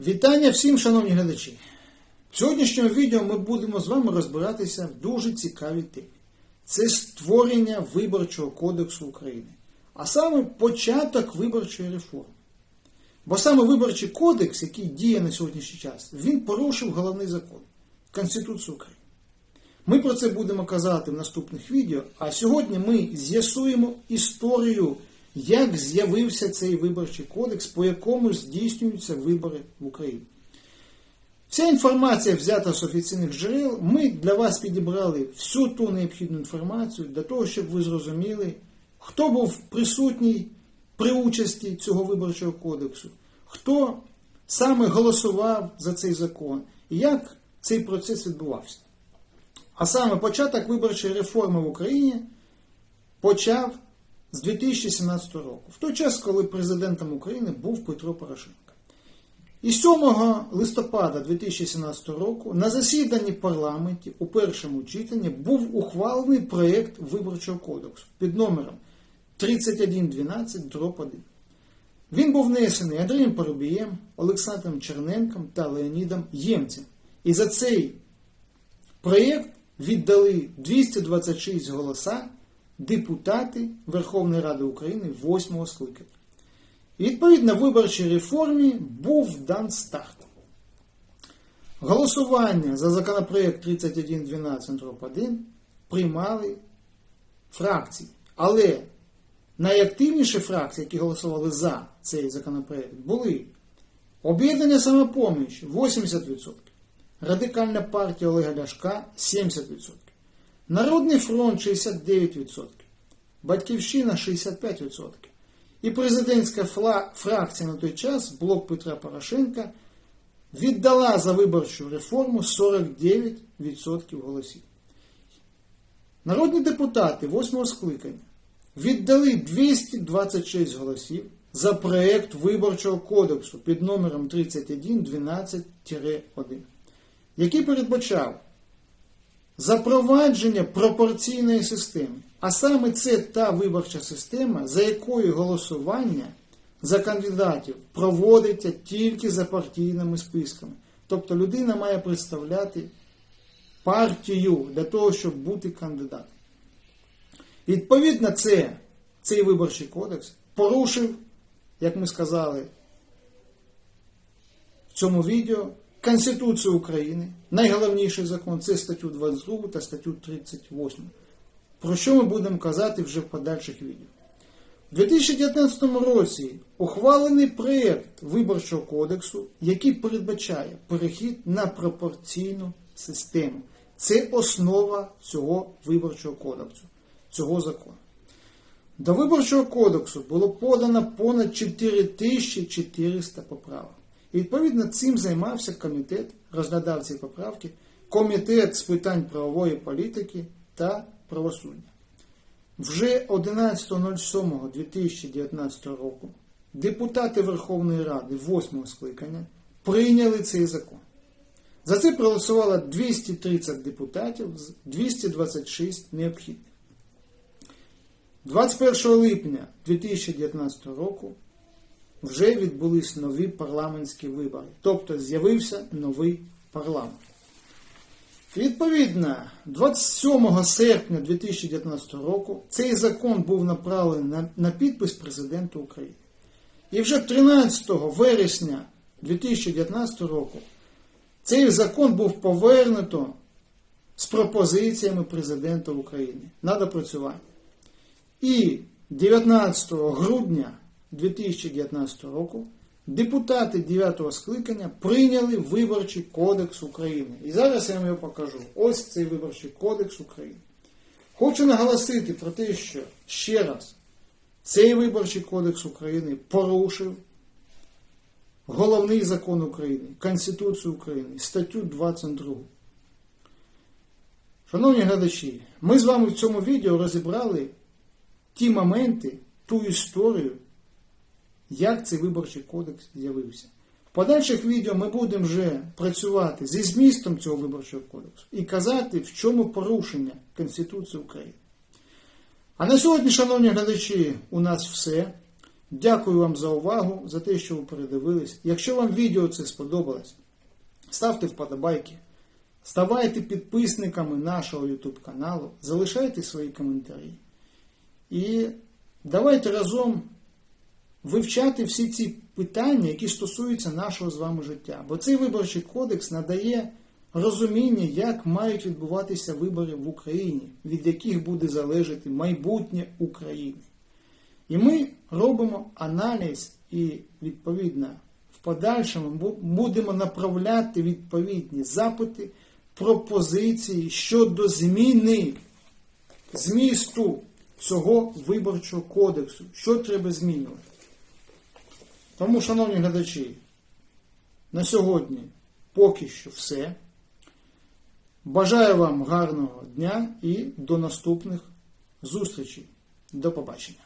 Вітання всім, шановні глядачі! В сьогоднішньому відео ми будемо з вами розбиратися в дуже цікавій темі. Це створення Виборчого кодексу України, а саме початок виборчої реформи. Бо саме Виборчий кодекс, який діє на сьогоднішній час, він порушив головний закон Конституцію України. Ми про це будемо казати в наступних відео, а сьогодні ми з'ясуємо історію, як з'явився цей виборчий кодекс, по якому здійснюються вибори в Україні. Вся інформація взята з офіційних джерел. Ми для вас підібрали всю ту необхідну інформацію для того, щоб ви зрозуміли, хто був присутній при участі цього виборчого кодексу, хто саме голосував за цей закон і як цей процес відбувався. А саме початок виборчої реформи в Україні почав з 2017 року, в той час, коли президентом України був Петро Порошенко. І 7 листопада 2017 року на засіданні парламенті у першому читанні був ухвалений проєкт Виборчого кодексу під номером 3112 дроб 1. Він був внесений Андрієм Парубієм, Олександром Черненком та Леонідом Ємцем. І за цей проєкт віддали 226 голоса депутати Верховної Ради України 8 скликання. Відповідно виборчій реформі був дан старт. Голосування за законопроект 3112.1 приймали фракції. Але найактивніші фракції, які голосували за цей законопроект, були Об'єднання самопоміч 80%, Радикальна партія Олега Ляшка 70%, Народний фронт 69%, Батьківщина 65%. І президентська фракція на той час, блок Петра Порошенка, віддала за виборчу реформу 49% голосів. Народні депутати 8 скликання віддали 226 голосів за проєкт Виборчого кодексу під номером 3112-1, який передбачав запровадження пропорційної системи. А саме це та виборча система, за якою голосування за кандидатів проводиться тільки за партійними списками. Тобто людина має представляти партію для того, щоб бути кандидатом. Відповідно, це, цей виборчий кодекс порушив, як ми сказали в цьому відео, Конституцію України. Найголовніший закон це статтю 22 та статтю 38. Про що ми будемо казати вже в подальших відео. У 2019 році ухвалений проєкт Виборчого кодексу, який передбачає перехід на пропорційну систему. Це основа цього виборчого кодексу, цього закону. До Виборчого кодексу було подано понад 4400 поправок. І відповідно цим займався комітет, розглядав ці поправки, комітет з питань правової політики та правосуддя. Вже 11.07.2019 року депутати Верховної Ради 8 скликання прийняли цей закон. За це проголосувало 230 депутатів з 226 необхідних. 21 липня 2019 року вже відбулись нові парламентські вибори, тобто з'явився новий парламент. Відповідно, 27 серпня 2019 року цей закон був направлений на, підпис президенту України. І вже 13 вересня 2019 року цей закон був повернуто з пропозиціями президента України на допрацювання. І 19 грудня 2019 року депутати 9-го скликання прийняли Виборчий кодекс України. І зараз я вам його покажу. Ось цей Виборчий кодекс України. Хочу наголосити про те, що ще раз цей Виборчий кодекс України порушив головний закон України, Конституцію України, статтю 22. Шановні глядачі, ми з вами в цьому відео розібрали ті моменти, ту історію, як цей виборчий кодекс з'явився. В подальших відео ми будемо вже працювати зі змістом цього виборчого кодексу і казати, в чому порушення Конституції України. А на сьогодні, шановні глядачі, у нас все. Дякую вам за увагу, за те, що ви передивились. Якщо вам відео це сподобалось, ставте вподобайки, ставайте підписниками нашого YouTube каналу, залишайте свої коментарі. І давайте разом вивчати всі ці питання, які стосуються нашого з вами життя. Бо цей виборчий кодекс надає розуміння, як мають відбуватися вибори в Україні, від яких буде залежати майбутнє України. І ми робимо аналіз і, відповідно, в подальшому будемо направляти відповідні запити, пропозиції щодо зміни змісту цього виборчого кодексу. Що треба змінювати? Тому, шановні глядачі, на сьогодні поки що все. Бажаю вам гарного дня і до наступних зустрічей. До побачення.